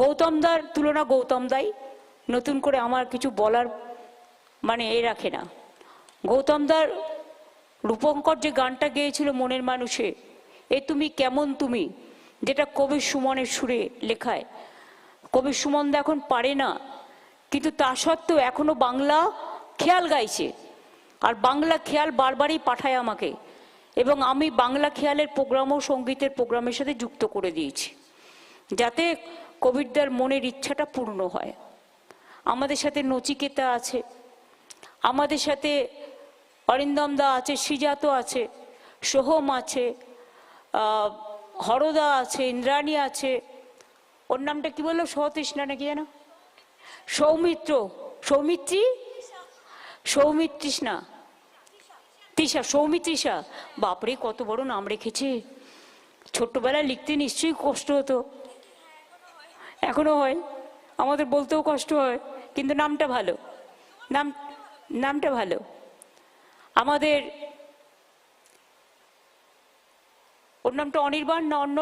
গৌতমদার তুলনা গৌতমদাই নতুন করে আমার কিছু বলার মানে এ রাখে না। গৌতমদার রূপঙ্কর যে গানটা গেয়েছিল মনের মানুষে, এ তুমি কেমন তুমি, যেটা কবি সুমনের সুরে লেখায়। কবি সুমন দা এখন পারে না, কিন্তু তা সত্ত্বেও এখনও বাংলা খেয়াল গাইছে। আর বাংলা খেয়াল বারবারই পাঠায় আমাকে, এবং আমি বাংলা খেয়ালের প্রোগ্রামও সঙ্গীতের প্রোগ্রামের সাথে যুক্ত করে দিয়েছি। যাতে কবিরদার মনের ইচ্ছাটা পূর্ণ হয়। আমাদের সাথে নচিকেতা আছে, আমাদের সাথে অরিন্দম দা আছে, সিজাতো আছে, সোহম আছে হরদা আছে, ইন্দ্রাণী আছে, ওর নামটা কি বলল? সতৃষ্ণা নাকি যেন? সৌমিত্র, সৌমিত্রী? সৌমিত্রিষ্ণা। তৃষা সৌমিত্রিষা। বাপরে, কত বড় নাম রেখেছে। ছোট্টবেলায় লিখতে নিশ্চয়ই কষ্ট হতো। এখনও হয়। আমাদের বলতেও কষ্ট হয়, কিন্তু নামটা ভালো। নাম, নামটা ভালো। আমাদের ওর নামটা অনির্বাণ না অন্য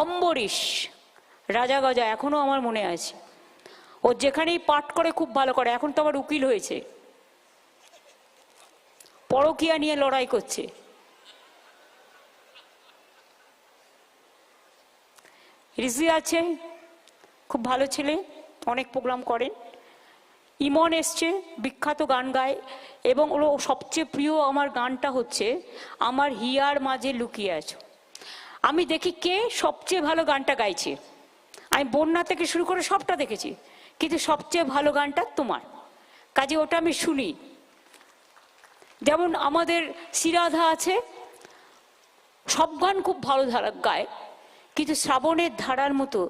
অম্বরীশ। রাজা গজা, এখনও আমার মনে আছে। ও যেখানেই পাঠ করে খুব ভালো করে, এখন তো আবার উকিল হয়েছে। পরকিয়া নিয়ে লড়াই করছে। রিজি আছে, খুব ভালো ছেলে, অনেক প্রোগ্রাম করেন ইমন এসছে, বিখ্যাত গান গায়, এবং ওর সবচেয়ে প্রিয় আমার গানটা হচ্ছে, আমার হিয়ার মাঝে লুকিয়ে আছো। আমি দেখি কে সবচেয়ে ভালো গানটা গাইছে। আমি বন্যা থেকে শুরু করে সবটা দেখেছি, কিন্তু সবচেয়ে ভালো গানটা তোমার। কাজে ওটা আমি শুনি। যেমন আমাদের সিরাধা আছে, সব গান খুব ভালো ধারা গায়। কিন্তু শ্রাবণের ধারার মতো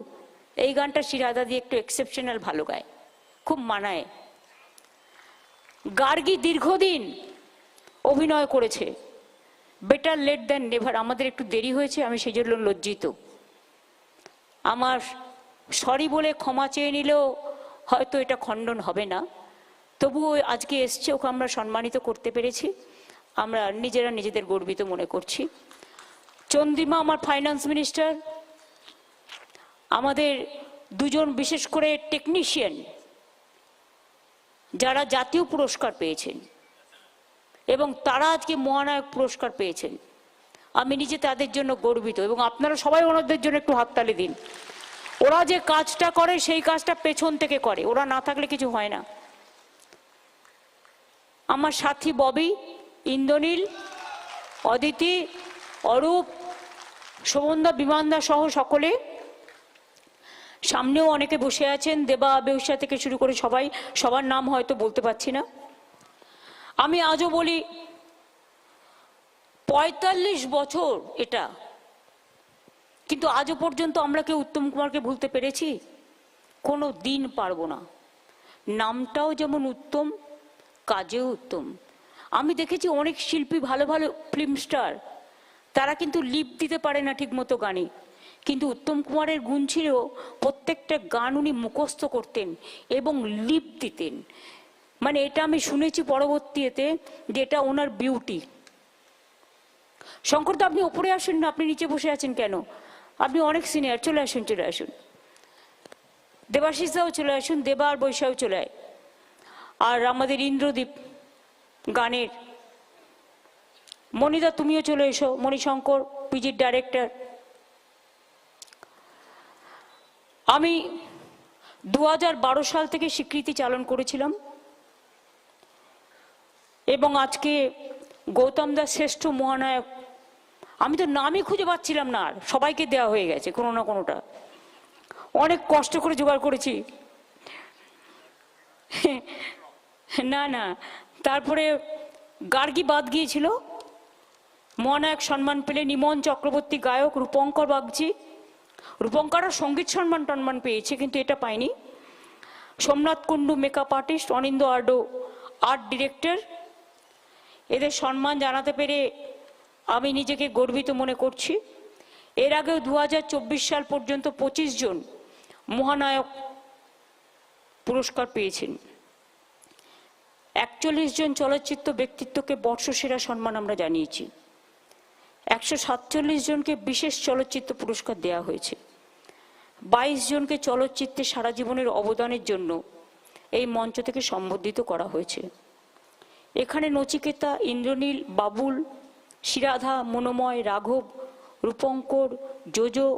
এই গানটা সিরাধা দিয়ে একটু এক্সেপশনাল ভালো গায়, খুব মানায়। গার্গী দীর্ঘদিন অভিনয় করেছে, বেটার লেট দেন নেভার, আমাদের একটু দেরি হয়েছে, আমি সেই জন্য লজ্জিত। আমার সরি বলে ক্ষমা চেয়ে নিলেও হয়তো এটা খণ্ডন হবে না, তবুও আজকে এসছে, ওকে আমরা সম্মানিত করতে পেরেছি, আমরা নিজেরা নিজেদের গর্বিত মনে করছি। চন্দ্রিমা আমার ফাইন্যান্স মিনিস্টার আমাদের দুজন বিশেষ করে টেকনিশিয়ান যারা জাতীয় পুরস্কার পেয়েছেন এবং তারা আজকে মহানায়ক পুরস্কার পেয়েছেন। আমি নিজে তাদের জন্য গর্বিত এবং আপনারা সবাই ওনাদের জন্য একটু হাততালি দিন। ওরা যে কাজটা করে সেই কাজটা পেছন থেকে করে, ওরা না থাকলে কিছু হয় না। আমার সাথী ববি, ইন্দ্রনীল, অদিতি, অরূপ শোভনদা, বিমানদা সহ সকলে। সামনেও অনেকে বসে আছেন, দেবা বেউসা থেকে শুরু করে সবাই। সবার নাম হয়তো বলতে পারছি না। আমি আজও বলি, পঁয়তাল্লিশ বছর এটা। কিন্তু আজও পর্যন্ত আমরা কেউ উত্তম কুমারকে ভুলতে পেরেছি? কোনো দিন পারব না। নামটাও যেমন উত্তম, কাজেও উত্তম। আমি দেখেছি অনেক শিল্পী ভালো ভালো ফিল্ম স্টার তারা কিন্তু লিপ দিতে পারে না ঠিক মতো গানে। কিন্তু উত্তম কুমারের গুণ ছিল প্রত্যেকটা গান উনি মুখস্থ করতেন এবং লিপ দিতেন। মানে এটা আমি শুনেছি পরবর্তীতে যে এটা ওনার বিউটি। শঙ্কর তো আপনি ওপরে আসুন না, আপনি নিচে বসে আছেন কেন? আপনি অনেক সিনিয়র, চলে আসুন চলে আসুন। দেবাশিস দাও চলে আসুন, দেবা আর বৈশাও চলে আয়। আর আমাদের ইন্দ্রদীপ গানের মণিদা, তুমিও চলে এসো। মণিশঙ্কর, পিজির ডাইরেক্টর আমি দু হাজার বারো সাল থেকে স্বীকৃতি চালন করেছিলাম এবং আজকে গৌতম দাস শ্রেষ্ঠ মহানায়ক। আমি তো নামই খুঁজে পাচ্ছিলাম না আর, সবাইকে দেওয়া হয়ে গেছে কোনো না কোনোটা। অনেক কষ্ট করে জোগাড় করেছি। না না, তারপরে গার্গী বাদ গিয়েছিল। মহানায়ক সম্মান পেলে নিমন চক্রবর্তী গায়ক রূপঙ্কর বাগচি। রূপঙ্করও সংগীত সম্মান টন্মান পেয়েছে, কিন্তু এটা পায়নি। Somnath Kundu makeup artist Anindo Ardo art director এদের সম্মান জানাতে পেরে আমি নিজেকে গর্বিত মনে করছি। এর আগেও দু হাজার চব্বিশ সাল পর্যন্ত পঁচিশ জন মহানায়ক পুরস্কার পেয়েছেন। একচল্লিশ জন চলচ্চিত্র ব্যক্তিত্বকে বর্ষসেরা সম্মান আমরা জানিয়েছি। একশো সাতচল্লিশ জনকে বিশেষ চলচ্চিত্র পুরস্কার দেওয়া হয়েছে। বাইশ জনকে চলচ্চিত্রে সারা জীবনের অবদানের জন্য এই মঞ্চ থেকে সম্বোধিত করা হয়েছে। এখানে নচিকেতা, ইন্দ্রনীল, বাবুল শিরাধা মনোময়, রাঘব, রূপঙ্কর যোজো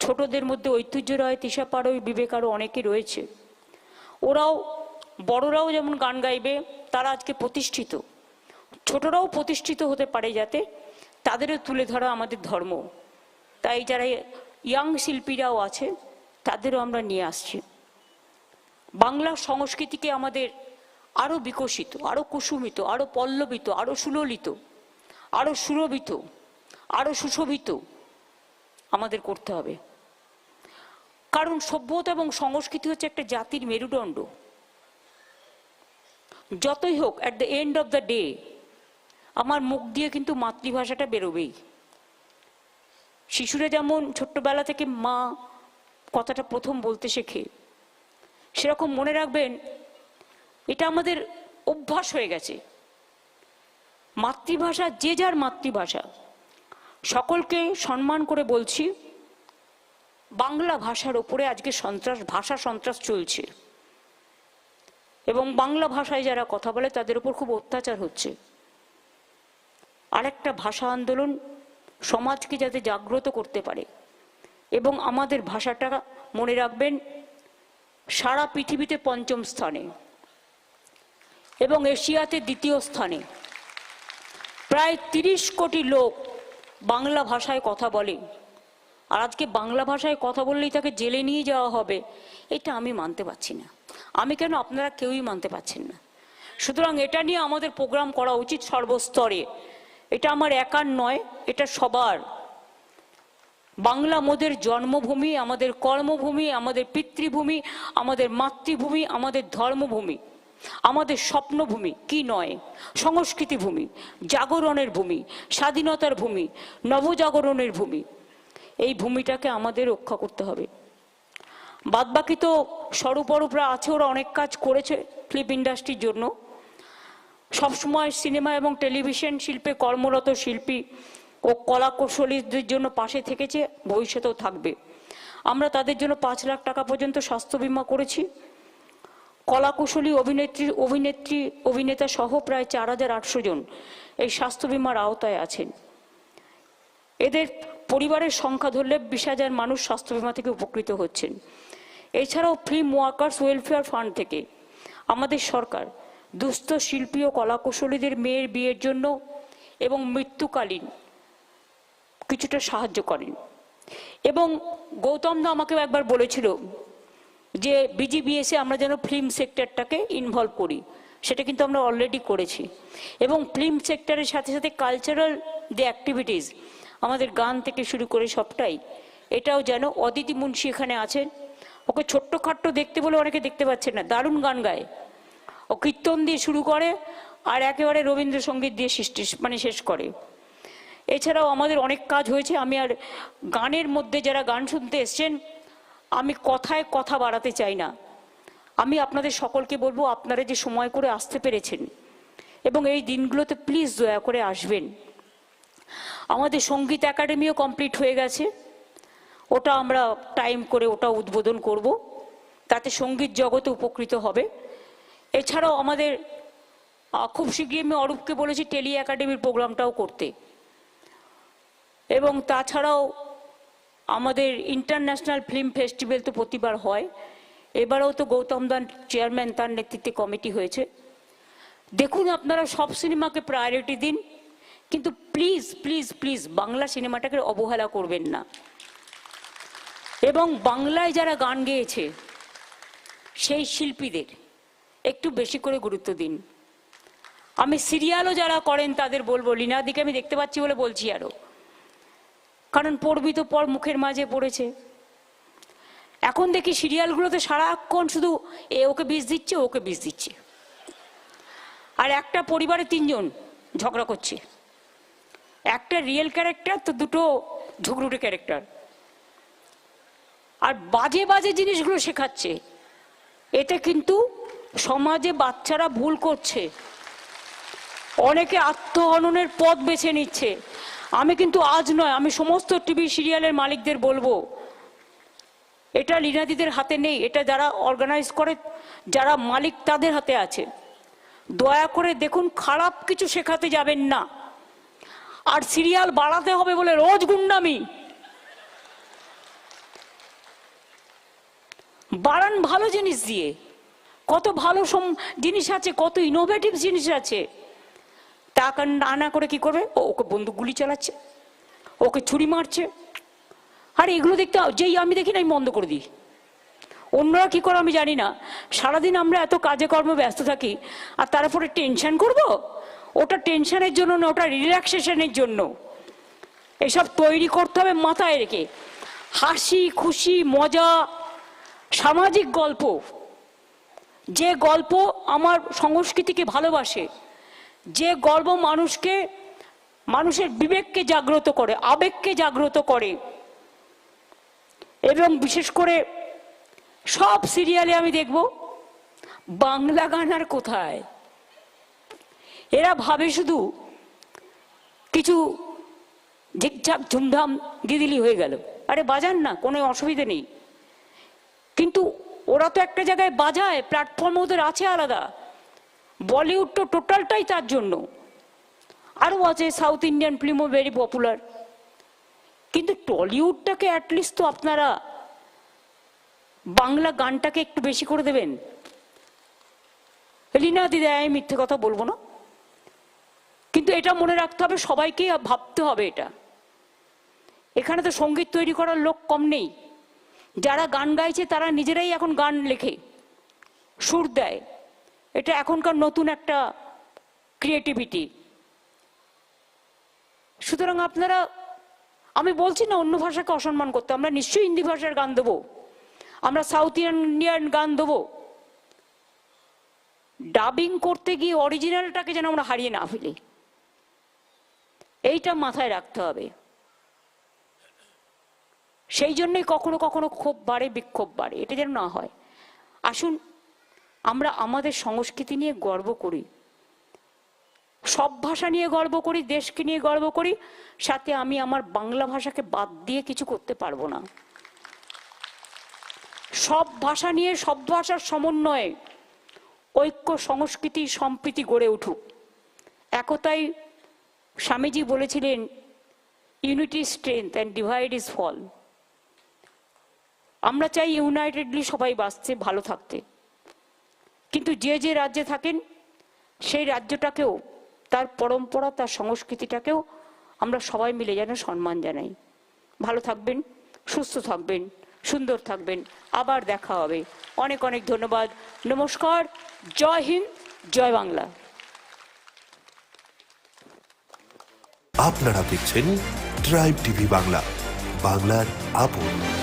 ছোটদের মধ্যে ঐতিহ্য রায় তিশা বিবেক আরও অনেকে রয়েছে। ওরাও, বড়রাও যেমন গান গাইবে, তারা আজকে প্রতিষ্ঠিত। ছোটরাও প্রতিষ্ঠিত হতে পারে যাতে তাদেরও তুলে ধরা আমাদের ধর্ম। তাই যারা ইয়াং শিল্পীরাও আছে, তাদেরও আমরা নিয়ে আসছি। বাংলা সংস্কৃতিকে আমাদের আরও বিকশিত আরও কুসুমিত আরও পল্লবিত আরও সুললিত আরও সুরভিত আরও সুশোভিত আমাদের করতে হবে। কারণ সভ্যতা এবং সংস্কৃতি হচ্ছে একটা জাতির মেরুদণ্ড। যতই হোক at the end of the day আমার মুখ দিয়ে কিন্তু মাতৃভাষাটা বেরোবেই। শিশুরা যেমন ছোট্টবেলা থেকে মা কথাটা প্রথম বলতে শেখে, সেরকম মনে রাখবেন, এটা আমাদের অভ্যাস হয়ে গেছে। মাতৃভাষা, যে যার মাতৃভাষা। সকলকে সম্মান করে বলছি, বাংলা ভাষার ওপরে আজকে সন্ত্রাস, ভাষা সন্ত্রাস চলছে। এবং বাংলা ভাষায় যারা কথা বলে, তাদের উপর খুব অত্যাচার হচ্ছে। আরেকটা ভাষা আন্দোলন সমাজকে যাতে জাগ্রত করতে পারে। এবং আমাদের ভাষাটা মনে রাখবেন, সারা পৃথিবীতে পঞ্চম স্থানে এবং এশিয়াতে দ্বিতীয় স্থানে। প্রায় তিরিশ কোটি লোক বাংলা ভাষায় কথা বলে। আর আজকে বাংলা ভাষায় কথা বললেই তাকে জেলে নিয়ে যাওয়া হবে, এটা আমি মানতে পারছি না। আমি কেন আপনারা কেউই মানতে পারছেন না? সুতরাং এটা নিয়ে আমাদের প্রোগ্রাম করা উচিত সর্বস্তরে। এটা আমার একার নয়, এটা সবার। বাংলা মোদের জন্মভূমি, আমাদের কর্মভূমি, আমাদের পিতৃভূমি, আমাদের মাতৃভূমি, আমাদের ধর্মভূমি, আমাদের স্বপ্নভূমি, কি নয়? সংস্কৃতি ভূমি, জাগরণের ভূমি, স্বাধীনতার ভূমি, নবজাগরণের ভূমি। এই ভূমিটাকে আমাদের রক্ষা করতে হবে। বাদবাকি তো স্বরূপরূপরা আছে, ওরা অনেক কাজ করেছে ফিল্ম ইন্ডাস্ট্রির জন্য। সবসময় সিনেমা এবং টেলিভিশন শিল্পে কর্মরত শিল্পী ও কলা কৌশলীদের জন্য পাশে থেকেছে, ভবিষ্যতেও থাকবে। আমরা তাদের জন্য পাঁচ লাখ টাকা পর্যন্ত স্বাস্থ্য বিমা করেছি। কলা কুশলী অভিনেত্রী অভিনেত্রী, অভিনেতা সহ প্রায় চার হাজার আটশো জন এই স্বাস্থ্য বিমার আওতায় আছেন। এদের পরিবারের সংখ্যা ধরলে বিশ হাজার মানুষ স্বাস্থ্য বিমা থেকে উপকৃত হচ্ছেন। এছাড়াও ফিল্ম ওয়ার্কার্স ওয়েলফেয়ার ফান্ড থেকে আমাদের সরকার দুস্থ শিল্পী ও কলাকুশলীদের মেয়ের বিয়ের জন্য এবং মৃত্যুকালীন কিছুটা সাহায্য করেন। এবং গৌতম দা আমাকে একবার বলেছিল যে, বিজিবিএসে আমরা যেন ফিল্ম সেক্টরটাকে ইনভলভ করি। সেটা কিন্তু আমরা অলরেডি করেছি। এবং ফিল্ম সেক্টরের সাথে সাথে কালচারাল যে অ্যাক্টিভিটিস আমাদের গান থেকে শুরু করে সবটাই, এটাও যেন অদিতি মুন্সি এখানে আছেন। ওকে ছোট্ট খাট্ট দেখতে বলে অনেকে দেখতে পাচ্ছেন না, দারুণ গান গায়। ও কীর্তন দিয়ে শুরু করে আর একেবারে রবীন্দ্রসঙ্গীত দিয়ে সৃষ্টি মানে শেষ করে। এছাড়াও আমাদের অনেক কাজ হয়েছে। আমি আর গানের মধ্যে যারা গান শুনতে এসছেন, আমি কথায় কথা বাড়াতে চাই না। আমি আপনাদের সকলকে বলব, আপনারা যে সময় করে আসতে পেরেছেন এবং এই দিনগুলোতে প্লিজ দয়া করে আসবেন। আমাদের সংগীত একাডেমিও কমপ্লিট হয়ে গেছে। ওটা আমরা টাইম করে ওটা উদ্বোধন করব। তাতে সংগীত জগতে উপকৃত হবে। এছাড়াও আমাদের খুব শীঘ্রই আমি অরূপকে বলেছি টেলি একাডেমির প্রোগ্রামটাও করতে। এবং তাছাড়াও আমাদের ইন্টারন্যাশনাল ফিল্ম ফেস্টিভ্যাল তো প্রতিবার হয়। এবারেও তো গৌতম দান চেয়ারম্যান, তার নেতৃত্বে কমিটি হয়েছে। দেখুন আপনারা, সব সিনেমাকে প্রায়োরিটি দিন, কিন্তু প্লিজ প্লিজ প্লিজ বাংলা সিনেমাটাকে অবহেলা করবেন না। এবং বাংলায় যারা গান গেয়েছে, সেই শিল্পীদের একটু বেশি করে গুরুত্ব দিন। আমি সিরিয়ালও যারা করেন তাদের বলব, লীনাদিকে আমি দেখতে পাচ্ছি বলে বলছি আরও। কারণ পড়বি তো পর মুখের মাঝে পড়েছে। এখন দেখি সিরিয়ালগুলোতে সারাক্ষণ শুধু এ ওকে বিষ দিচ্ছে, ওকে বিষ দিচ্ছে। আর একটা পরিবারে তিনজন ঝগড়া করছে। একটা রিয়েল ক্যারেক্টার, তো দুটো ঝুগরুটে ক্যারেক্টার। আর বাজে বাজে জিনিসগুলো শেখাচ্ছে। এতে কিন্তু সমাজে বাচ্চারা ভুল করছে। অনেকে আত্মহননের পথ বেছে নিচ্ছে। আমি কিন্তু আজ নয়, আমি সমস্ত টিভি সিরিয়ালের মালিকদের বলব, এটা লীনাদিদের হাতে নেই, এটা যারা অর্গানাইজ করে, যারা মালিক তাদের হাতে আছে। দয়া করে দেখুন, খারাপ কিছু শেখাতে যাবেন না। আর সিরিয়াল বাড়াতে হবে বলে রোজ গুন্ডামি। বাড়ান ভালো জিনিস দিয়ে। কত ভালো জিনিস আছে, কত ইনোভেটিভ জিনিস আছে। টাকা না না করে কি করবে? ওকে বন্দুক গুলি চালাচ্ছে, ওকে ছুরি মারছে। আর এগুলো দেখতে যেই আমি দেখি না, আমি বন্ধ করে দিই। অন্যরা কি করে আমি জানি না। সারাদিন আমরা এত কাজে কর্মে ব্যস্ত থাকি, আর তারপরে টেনশন করব? ওটা টেনশনের জন্য না, ওটা রিল্যাক্সেশনের জন্য। এসব তৈরি করতে হবে মাথায় রেখে। হাসি, খুশি, মজা, সামাজিক গল্প। যে গল্প আমার সংস্কৃতিকে ভালোবাসে, যে গল্প মানুষকে, মানুষের বিবেককে জাগ্রত করে, আবেগকে জাগ্রত করে, এবং বিশেষ করে সব সিরিয়ালে আমি দেখব বাংলা গান আর কোথায়। এরা ভাবে শুধু কিছু ঝিকঝাক, ঝুমধাম দিদিলি হয়ে গেল। আরে বাজান না, কোনো অসুবিধে নেই। কিন্তু ওরা তো একটা জায়গায় বাজায় প্ল্যাটফর্ম ওদের আছে আলাদা। বলিউড তো টোটালটাই তার জন্য। আরও আছে সাউথ ইন্ডিয়ান ফিল্মও ভেরি পপুলার কিন্তু টলিউডটাকে অ্যাটলিস্ট তো আপনারা বাংলা গানটাকে একটু বেশি করে দেবেন। লীনা দিদি, আমি মিথ্যে কথা বলব না। কিন্তু এটা মনে রাখতে হবে, সবাইকে ভাবতে হবে এটা। এখানে তো সংগীত তৈরি করার লোক কম নেই। যারা গান গাইছে, তারা নিজেরাই এখন গান লেখে, সুর দেয়। এটা এখনকার নতুন একটা ক্রিয়েটিভিটি সুতরাং আপনারা, আমি বলছি না অন্য ভাষাকে অসম্মান করতে, আমরা নিশ্চয়ই হিন্দি ভাষার গান দেবো। আমরা সাউথ ইন্ডিয়ান গান দেবো। ডাবিং করতে গিয়ে অরিজিনালটাকে যেন আমরা হারিয়ে না ফেলি। এইটা মাথায় রাখতে হবে। সেই জন্যই কখনো কখনো ক্ষোভ বাড়ে, বিক্ষোভ বাড়ে, এটা যেন না হয়। আসুন, আমরা আমাদের সংস্কৃতি নিয়ে গর্ব করি। সব ভাষা নিয়ে গর্ব করি, দেশকে নিয়ে গর্ব করি, সাথে আমি আমার বাংলা ভাষাকে বাদ দিয়ে কিছু করতে পারব না। সব ভাষা নিয়ে, সব ভাষার সমন্বয়ে ঐক্য, সংস্কৃতি, সম্প্রীতি গড়ে উঠুক। একতাই স্বামীজি বলেছিলেন unity strength and divide is fall আমরা চাই ইউনাইটেডলি সবাই বাঁচতে, ভালো থাকতে। কিন্তু যে যে রাজ্যে থাকেন, সেই রাজ্যটাকেও, তার পরম্পরা, তার সংস্কৃতিটাকেও আমরা সবাই মিলে যেন সম্মান জানাই। ভালো থাকবেন, সুস্থ থাকবেন, সুন্দর থাকবেন। আবার দেখা হবে। অনেক অনেক ধন্যবাদ। নমস্কার। জয় হিন্দ, জয় বাংলা। আপনারা দেখছেন ট্রাইব টিভি বাংলা বাংলার আপন।